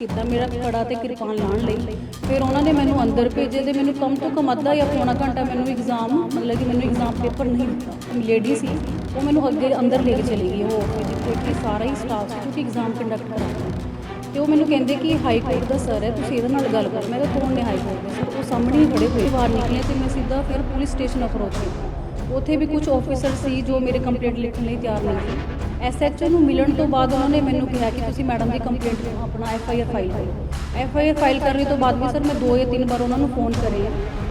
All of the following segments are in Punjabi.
ਕੀਤਾ ਮੇਰਾ ਖੜਾ ਤੇ ਕਿਰਪਾਨ ਲਾਉਣ ਲਈ। ਫਿਰ ਉਹਨਾਂ ਨੇ ਮੈਨੂੰ ਅੰਦਰ ਭੇਜੇ ਤੇ ਮੈਨੂੰ ਕਮ ਤੋਂ ਕਮ ਅੱਧਾ ਜਾਂ ਪੌਣਾ ਘੰਟਾ ਮੈਨੂੰ ਐਗਜ਼ਾਮ ਮਤਲਬ ਕਿ ਮੈਨੂੰ ਐਗਜ਼ਾਮ ਪੇਪਰ ਨਹੀਂ ਦਿੱਤਾ ਲੇਡੀ ਸੀ। ਉਹ ਮੈਨੂੰ ਅੱਗੇ ਅੰਦਰ ਲੈ ਕੇ ਚਲੀ ਗਈ, ਉਹ ਜਿੱਥੇ ਕਿ ਸਾਰਾ ਹੀ ਸਟਾਫ ਸੀ, ਕਿਉਂਕਿ ਐਗਜ਼ਾਮ ਕੰਡਕਟ ਕਰਾਉਣਾ ਤੇ ਉਹ ਮੈਨੂੰ ਕਹਿੰਦੇ ਕਿ ਹਾਈ ਕੋਰਟ ਦਾ ਸਰ ਹੈ, ਤੁਸੀਂ ਇਹਦੇ ਨਾਲ ਗੱਲ ਕਰੋ। ਮੈਂ ਕਿਹਾ, ਕੌਣ ਨੇ ਹਾਈ ਕੋਰਟ ਦਾ ਸਰ ਉਹ ਸਾਹਮਣੇ ਹੀ ਖੜੇ ਹੋਏ ਬਾਹਰ ਨਿਕਲੇ ਤੇ ਮੈਂ ਸਿੱਧਾ ਫਿਰ ਪੁਲਿਸ ਸਟੇਸ਼ਨ ਅਪਰੋਚ ਕੀਤਾ। ਉੱਥੇ ਵੀ ਕੁਝ ਆਫੀਸਰ ਸੀ ਜੋ ਮੇਰੇ ਕੰਪਲੇਂਟ ਲਿਖਣ ਲਈ ਤਿਆਰ ਨਹੀਂ ਸੀ। ਐਸਐਚਓ ਨੂੰ ਮਿਲਣ ਤੋਂ ਬਾਅਦ ਉਹਨਾਂ ਨੇ ਮੈਨੂੰ ਕਿਹਾ ਕਿ ਤੁਸੀਂ ਮੈਡਮ ਦੀ ਕੰਪਲੇਂਟ ਆਪਣਾ ਐਫਆਈਆਰ ਫਾਈਲ ਕਰੋ। ਐਫਆਈਆਰ ਫਾਈਲ ਕਰਨ ਤੋਂ ਬਾਅਦ ਵੀ ਸਰ ਮੈਂ ਦੋ ਜਾਂ ਤਿੰਨ ਵਾਰ ਉਹਨਾਂ ਨੂੰ ਫੋਨ ਕਰੇ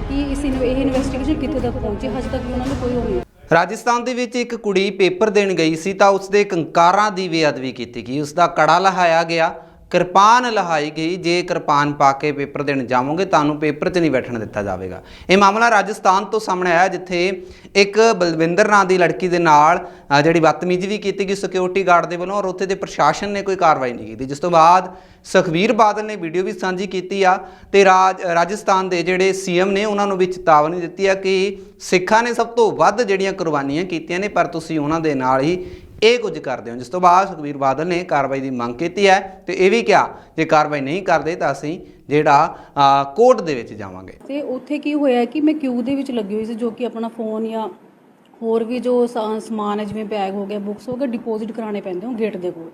ਕਿ ਇਸ ਇਹ ਇਨਵੈਸਟੀਗੇਸ਼ਨ ਕਿੱਥੇ ਤੱਕ ਪਹੁੰਚੀ, ਹਜੇ ਤੱਕ ਉਹਨਾਂ ਨੂੰ ਕੋਈ ਉਹ ਨਹੀਂ। ਰਾਜਸਥਾਨ ਦੇ ਵਿੱਚ ਇੱਕ ਕੁੜੀ ਪੇਪਰ ਦੇਣ ਗਈ ਸੀ ਤਾਂ ਉਸਦੇ ਕੰਕਾਰਾਂ ਦੀ ਬੇਅਦਬੀ ਕੀਤੀ ਗਈ। ਉਸ ਦਾ ਕੜਾ ਲਹਾਇਆ ਗਿਆ। ਕਿਰਪਾਨ ਲਹਾਈ ਗਈ, ਜੇ ਕਿਰਪਾਨ ਪਾ ਕੇ ਪੇਪਰ ਦੇਣ ਜਾਵੋਗੇ, ਤੁਹਾਨੂੰ ਪੇਪਰ 'ਚ ਨਹੀਂ ਬੈਠਣ ਦਿੱਤਾ ਜਾਵੇਗਾ। ਇਹ ਮਾਮਲਾ ਰਾਜਸਥਾਨ ਤੋਂ ਸਾਹਮਣੇ ਆਇਆ, ਜਿੱਥੇ ਇੱਕ ਬਲਵਿੰਦਰ ਨਾਂ ਦੀ ਲੜਕੀ ਦੇ ਨਾਲ ਜਿਹੜੀ ਬਦਤਮੀਜ਼ੀ ਵੀ ਕੀਤੀ ਗਈ ਸਿਕਿਉਰਿਟੀ ਗਾਰਡ ਦੇ ਵੱਲੋਂ, ਔਰ ਉੱਥੇ ਦੇ ਪ੍ਰਸ਼ਾਸਨ ਨੇ ਕੋਈ ਕਾਰਵਾਈ ਨਹੀਂ ਕੀਤੀ। ਜਿਸ ਤੋਂ ਬਾਅਦ ਸੁਖਬੀਰ ਬਾਦਲ ਨੇ ਵੀਡੀਓ ਵੀ ਸਾਂਝੀ ਕੀਤੀ ਆ, ਤੇ ਰਾਜ, ਰਾਜਸਥਾਨ ਦੇ ਜਿਹੜੇ ਸੀਐਮ ਨੇ, ਉਹਨਾਂ ਨੂੰ ਵੀ ਚੇਤਾਵਨੀ ਦਿੱਤੀ ਆ ਕਿ ਸਿੱਖਾਂ ਨੇ ਸਭ ਤੋਂ ਵੱਧ ਜਿਹੜੀਆਂ ਕੁਰਬਾਨੀਆਂ ਕੀਤੀਆਂ ਨੇ, ਪਰ ਤੁਸੀਂ ਉਹਨਾਂ ਦੇ ਨਾਲ ਹੀ ਇਹ ਕੁਝ ਕਰਦੇ ਹੋ। ਜਿਸ ਤੋਂ ਬਾਅਦ ਸੁਖਬੀਰ ਬਾਦਲ ਨੇ ਕਾਰਵਾਈ ਦੀ ਮੰਗ ਕੀਤੀ ਹੈ ਤੇ ਇਹ ਵੀ ਕਿਹਾ, ਜੇ ਕਾਰਵਾਈ ਨਹੀਂ ਕਰਦੇ ਤਾਂ ਅਸੀਂ ਜਿਹੜਾ ਕੋਰਟ ਦੇ ਵਿੱਚ ਜਾਵਾਂਗੇ। ਤੇ ਉੱਥੇ ਕੀ ਹੋਇਆ ਕਿ ਮੈਂ ਕਿਊ ਦੇ ਵਿੱਚ ਲੱਗੀ ਹੋਈ ਸੀ, ਜੋ ਕਿ ਆਪਣਾ ਫੋਨ ਜਾਂ ਹੋਰ ਵੀ ਜੋ ਸਮਾਨ ਹੈ, ਜਿਵੇਂ ਬੈਗ ਹੋ ਗਿਆ, ਬੁੱਕਸ ਹੋ ਗਏ, ਡਿਪੋਜ਼ਿਟ ਕਰਾਣੇ ਪੈਂਦੇ ਹੋ ਗੇਟ ਦੇ ਕੋਲ।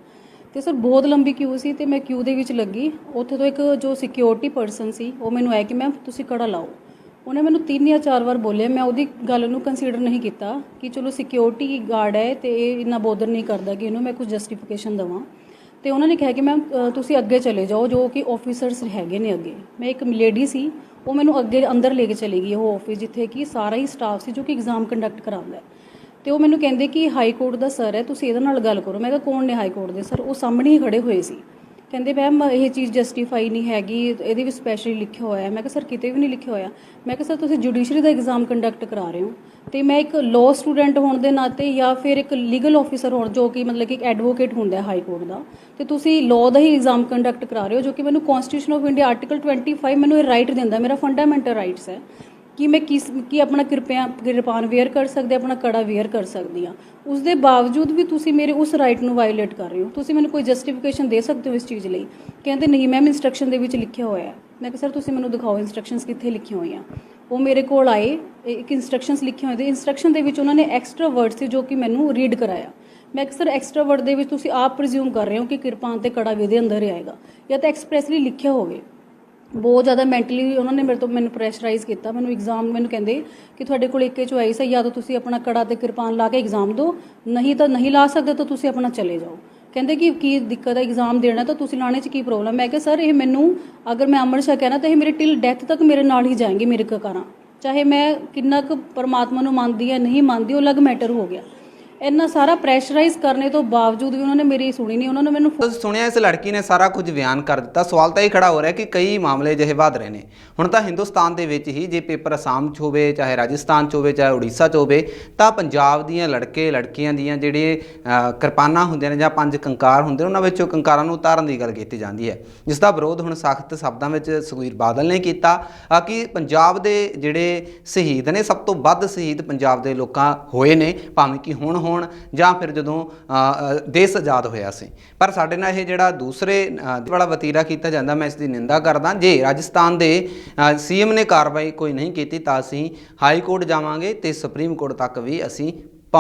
ਤੇ ਸਰ ਬਹੁਤ ਲੰਬੀ ਕਿਊ ਸੀ ਤੇ ਮੈਂ ਕਿਊ ਦੇ ਵਿੱਚ ਲੱਗੀ। ਉੱਥੇ ਤੋਂ ਇੱਕ ਜੋ ਸਿਕਿਉਰਿਟੀ ਪਰਸਨ ਸੀ, ਉਹ ਮੈਨੂੰ ਆਇਆ ਕਿ ਮੈਮ ਤੁਸੀਂ ਕੜਾ ਲਾਓ। ਉਹਨੇ ਮੈਨੂੰ ਤਿੰਨ ਜਾਂ ਚਾਰ ਵਾਰ ਬੋਲਿਆ, ਮੈਂ ਉਹਦੀ ਗੱਲ ਨੂੰ ਕੰਸੀਡਰ ਨਹੀਂ ਕੀਤਾ ਕਿ ਚਲੋ ਸਿਕਿਉਰਿਟੀ ਗਾਰਡ ਹੈ ਤੇ ਇਹ ਇੰਨਾ ਬੋਦਰ ਨਹੀਂ ਕਰਦਾ ਕਿ ਇਹਨੂੰ ਮੈਂ ਕੁਝ ਜਸਟੀਫਿਕੇਸ਼ਨ ਦਵਾਂ। ਤੇ ਉਹਨਾਂ ਨੇ ਕਿਹਾ ਕਿ ਮੈਮ ਤੁਸੀਂ ਅੱਗੇ ਚਲੇ ਜਾਓ, ਜੋ ਕਿ ਆਫੀਸਰਸ ਹੈਗੇ ਨੇ ਅੱਗੇ। ਮੈਂ ਇੱਕ ਲੇਡੀ ਸੀ, ਉਹ ਮੈਨੂੰ ਅੱਗੇ ਅੰਦਰ ਲੈ ਕੇ ਚਲੀ ਗਈ, ਉਹ ਆਫਿਸ ਜਿੱਥੇ ਕਿ ਸਾਰਾ ਹੀ ਸਟਾਫ ਸੀ ਜੋ ਕਿ ਐਗਜ਼ਾਮ ਕੰਡਕਟ ਕਰਾਉਂਦਾ ਹੈ। ਤੇ ਉਹ ਮੈਨੂੰ ਕਹਿੰਦੇ ਕਿ ਹਾਈ ਕੋਰਟ ਦਾ ਸਰ ਹੈ, ਤੁਸੀਂ ਇਹਦੇ ਨਾਲ ਗੱਲ ਕਰੋ। ਮੈਂ ਕਿਹਾ, ਕੌਣ ਨੇ ਹਾਈ ਕੋਰਟ ਦੇ ਸਰ ਉਹ ਸਾਹਮਣੇ ਹੀ ਖੜੇ ਹੋਏ ਸੀ। ਕਹਿੰਦੇ, ਮੈਮ, ਇਹ ਚੀਜ਼ ਜਸਟੀਫਾਈ ਨਹੀਂ ਹੈਗੀ, ਇਹਦੇ ਵਿੱਚ ਸਪੈਸ਼ਲੀ ਲਿਖਿਆ ਹੋਇਆ ਮੈਂ ਕਿਹਾ, ਸਰ, ਕਿਤੇ ਵੀ ਨਹੀਂ ਲਿਖਿਆ ਹੋਇਆ। ਮੈਂ ਕਿਹਾ, ਸਰ, ਤੁਸੀਂ ਜੁਡੀਸ਼ਰੀ ਦਾ ਐਗਜ਼ਾਮ ਕੰਡਕਟ ਕਰਾ ਰਹੇ ਹੋ ਤੇ ਮੈਂ ਇੱਕ ਲਾਅ ਸਟੂਡੈਂਟ ਹੋਣ ਦੇ ਨਾਤੇ ਜਾਂ ਫਿਰ ਇੱਕ ਲੀਗਲ ਆਫੀਸਰ ਹੋਣ, ਜੋ ਕਿ ਮਤਲਬ ਕਿ ਇੱਕ ਐਡਵੋਕੇਟ ਹੁੰਦਾ ਹੈ ਹਾਈ ਕੋਰਟ ਦਾ, ਤੇ ਤੁਸੀਂ ਲਾਅ ਦਾ ਹੀ ਐਗਜ਼ਾਮ ਕੰਡਕਟ ਕਰਾ ਰਹੇ ਹੋ, ਜੋ ਕਿ ਮੈਨੂੰ ਕਨਸਟੀਟਿਊਸ਼ਨ ਆਫ ਇੰਡੀਆ ਆਰਟੀਕਲ 25 ਮੈਨੂੰ ਇਹ ਰਾਈਟ ਦਿੰਦਾ ਮੇਰਾ ਫੰਡਾਮੈਂਟਲ ਰਾਈਟਸ ਹੈ। ਕਿ ਮੈਂ ਕਿਸ ਕੀ ਆਪਣਾ ਕਿਰਪਾ ਕਿਰਪਾਨ ਵੇਅਰ ਕਰ ਸਕਦੇ ਆਪਣਾ ਕੜਾ ਵੇਅਰ ਕਰ ਸਕਦੀ ਹਾਂ। ਉਸ ਦੇ ਬਾਵਜੂਦ ਵੀ ਤੁਸੀਂ ਮੇਰੇ ਉਸ ਰਾਈਟ ਨੂੰ ਵਾਇਓਲੇਟ ਕਰ ਰਹੇ ਹੋ। ਤੁਸੀਂ ਮੈਨੂੰ ਕੋਈ ਜਸਟੀਫਿਕੇਸ਼ਨ ਦੇ ਸਕਦੇ ਹੋ ਇਸ ਚੀਜ਼ ਲਈ? ਕਹਿੰਦੇ ਨਹੀਂ ਮੈਮ ਇਨਸਟਰਕਸ਼ਨ ਦੇ ਵਿੱਚ ਲਿਖਿਆ ਹੋਇਆ ਹੈ। ਮੈਂ ਕਿਹਾ ਸਰ ਤੁਸੀਂ ਮੈਨੂੰ ਦਿਖਾਓ ਇਨਸਟਰਕਸ਼ਨਸ ਕਿੱਥੇ ਲਿਖੀਆਂ ਹੋਈਆਂ? ਉਹ ਮੇਰੇ ਕੋਲ ਆਏ ਇੱਕ ਇਨਸਟਰਕਸ਼ਨਸ ਲਿਖੀਆਂ ਹੋਏ ਤੇ ਇਨਸਟਰਕਸ਼ਨ ਦੇ ਵਿੱਚ ਉਹਨਾਂ ਨੇ ਐਕਸਟਰਾ ਵਰਡ ਸੀ ਜੋ ਕਿ ਮੈਨੂੰ ਰੀਡ ਕਰਾਇਆ। ਮੈਂ ਅਕਸਰ ਐਕਸਟਰਾ ਵਰਡ ਦੇ ਵਿੱਚ ਤੁਸੀਂ ਆਪ ਪ੍ਰੀਜ਼ਿਊਮ ਕਰ ਰਹੇ ਹੋ ਕਿ ਕਿਰਪਾਨ ਤੇ ਕੜਾ ਵੀ ਇਹਦੇ ਅੰਦਰ ਹੀ ਆਏਗਾ ਜਾਂ ਤਾਂ ਐਕਸਪ੍ਰੈਸਲੀ ਲਿਖਿਆ ਹੋਵੇ। ਬਹੁਤ ਜ਼ਿਆਦਾ ਮੈਂਟਲੀ ਉਹਨਾਂ ਨੇ ਮੇਰੇ ਤੋਂ ਮੈਨੂੰ ਪ੍ਰੈਸ਼ਰਾਈਜ਼ ਕੀਤਾ, ਮੈਨੂੰ ਐਗਜ਼ਾਮ ਮੈਨੂੰ ਕਹਿੰਦੇ ਕਿ ਤੁਹਾਡੇ ਕੋਲ ਇੱਕੇ ਚੁਆਇਸ ਹੈ ਜਾਂ ਤਾਂ ਤੁਸੀਂ ਆਪਣਾ ਕੜਾ ਤੇ ਕਿਰਪਾਨ ਲਾ ਕੇ ਐਗਜ਼ਾਮ ਦਿਓ, ਨਹੀਂ ਤਾਂ ਨਹੀਂ ਲਾ ਸਕਦੇ ਤਾਂ ਤੁਸੀਂ ਆਪਣਾ ਚਲੇ ਜਾਓ। ਕਹਿੰਦੇ ਕਿ ਕੀ ਦਿੱਕਤ ਹੈ ਐਗਜ਼ਾਮ ਦੇਣਾ, ਤਾਂ ਤੁਸੀਂ ਲਾਣੇ 'ਚ ਕੀ ਪ੍ਰੋਬਲਮ ਮੈਂ ਕਿਹਾ, ਸਰ, ਇਹ ਮੈਨੂੰ, ਅਗਰ ਮੈਂ ਅਮਰ ਛਕਿਆ ਨਾ, ਤਾਂ ਇਹ ਮੇਰੇ ਟਿਲ ਡੈਥ ਤੱਕ ਮੇਰੇ ਨਾਲ ਹੀ ਜਾਣਗੇ ਮੇਰੇ ਕਕਾਰਾਂ। ਚਾਹੇ ਮੈਂ ਕਿੰਨਾ ਕੁ ਪਰਮਾਤਮਾ ਨੂੰ ਮੰਨਦੀ ਜਾਂ ਨਹੀਂ ਮੰਨਦੀ, ਉਹ ਅਲੱਗ ਮੈਟਰ ਹੋ ਗਿਆ। ਇੰਨਾ ਸਾਰਾ ਪ੍ਰੈਸ਼ਰਾਈਜ਼ ਕਰਨੇ ਤੋਂ ਬਾਵਜੂਦ ਵੀ ਉਹਨਾਂ ਨੇ ਮੇਰੀ ਸੁਣੀ ਨਹੀਂ ਉਹਨਾਂ ਨੇ ਮੈਨੂੰ ਤੁਸੀਂ ਸੁਣਿਆ ਇਸ ਲੜਕੀ ਨੇ ਸਾਰਾ ਕੁਝ ਬਿਆਨ ਕਰ ਦਿੱਤਾ। ਸਵਾਲ ਤਾਂ ਇਹ ਖੜਾ ਹੋ ਰਿਹਾ ਕਿ ਕਈ ਮਾਮਲੇ ਅਜਿਹੇ ਵੱਧ ਰਹੇ ਨੇ। ਹੁਣ ਤਾਂ ਹਿੰਦੁਸਤਾਨ ਦੇ ਵਿੱਚ ਹੀ ਜੇ ਪੇਪਰ ਅਸਾਮ 'ਚ ਹੋਵੇ ਚਾਹੇ ਰਾਜਸਥਾਨ 'ਚ ਹੋਵੇ ਚਾਹੇ ਉੜੀਸਾ 'ਚ ਹੋਵੇ ਤਾਂ ਪੰਜਾਬ ਦੀਆਂ ਲੜਕੇ ਲੜਕੀਆਂ ਦੀਆਂ ਜਿਹੜੇ ਅ, ਕਿਰਪਾਨਾਂ ਹੁੰਦੀਆਂ ਨੇ ਜਾਂ ਪੰਜ ਕੰਕਾਰ ਹੁੰਦੇ ਨੇ ਉਹਨਾਂ ਵਿੱਚੋਂ ਕੰਕਾਰਾਂ ਨੂੰ ਉਤਾਰਨ ਦੀ ਗੱਲ ਕੀਤੀ ਜਾਂਦੀ ਹੈ। ਜਿਸ ਦਾ ਵਿਰੋਧ ਹੁਣ ਸਖਤ ਸ਼ਬਦਾਂ ਵਿੱਚ ਸੁਖਬੀਰ ਬਾਦਲ ਨੇ ਕੀਤਾ। ਅ, ਕਿ ਪੰਜਾਬ ਦੇ ਜਿਹੜੇ ਸ਼ਹੀਦ ਨੇ ਸਭ ਤੋਂ ਵੱਧ ਸ਼ਹੀਦ ਪੰਜਾਬ ਦੇ ਲੋਕਾਂ ਹੋਏ ਨੇ ਭਾਵੇਂ ਕਿ ਹੁਣ ਹੋਣ ਜਾਂ ਫਿਰ ਜਦੋਂ ਅ, ਦੇਸ਼ ਆਜ਼ਾਦ ਹੋਇਆ ਸੀ। ਪਰ ਸਾਡੇ ਨਾਲ ਇਹ ਜਿਹੜਾ ਦੂਸਰੇ ਵਾਲਾ ਵਤੀਰਾ ਕੀਤਾ ਜਾਂਦਾ ਮੈਂ ਇਸ ਦੀ ਨਿੰਦਾ ਕਰਦਾ ਜੇ ਰਾਜਸਥਾਨ ਦੇ ਸੀਐਮ ਨੇ ਕਾਰਵਾਈ ਕੋਈ ਨਹੀਂ ਕੀਤੀ ਤਾਂ ਅਸੀਂ ਹਾਈ ਕੋਰਟ ਜਾਵਾਂਗੇ ਤੇ ਸੁਪਰੀਮ ਕੋਰਟ ਤੱਕ ਵੀ ਅਸੀਂ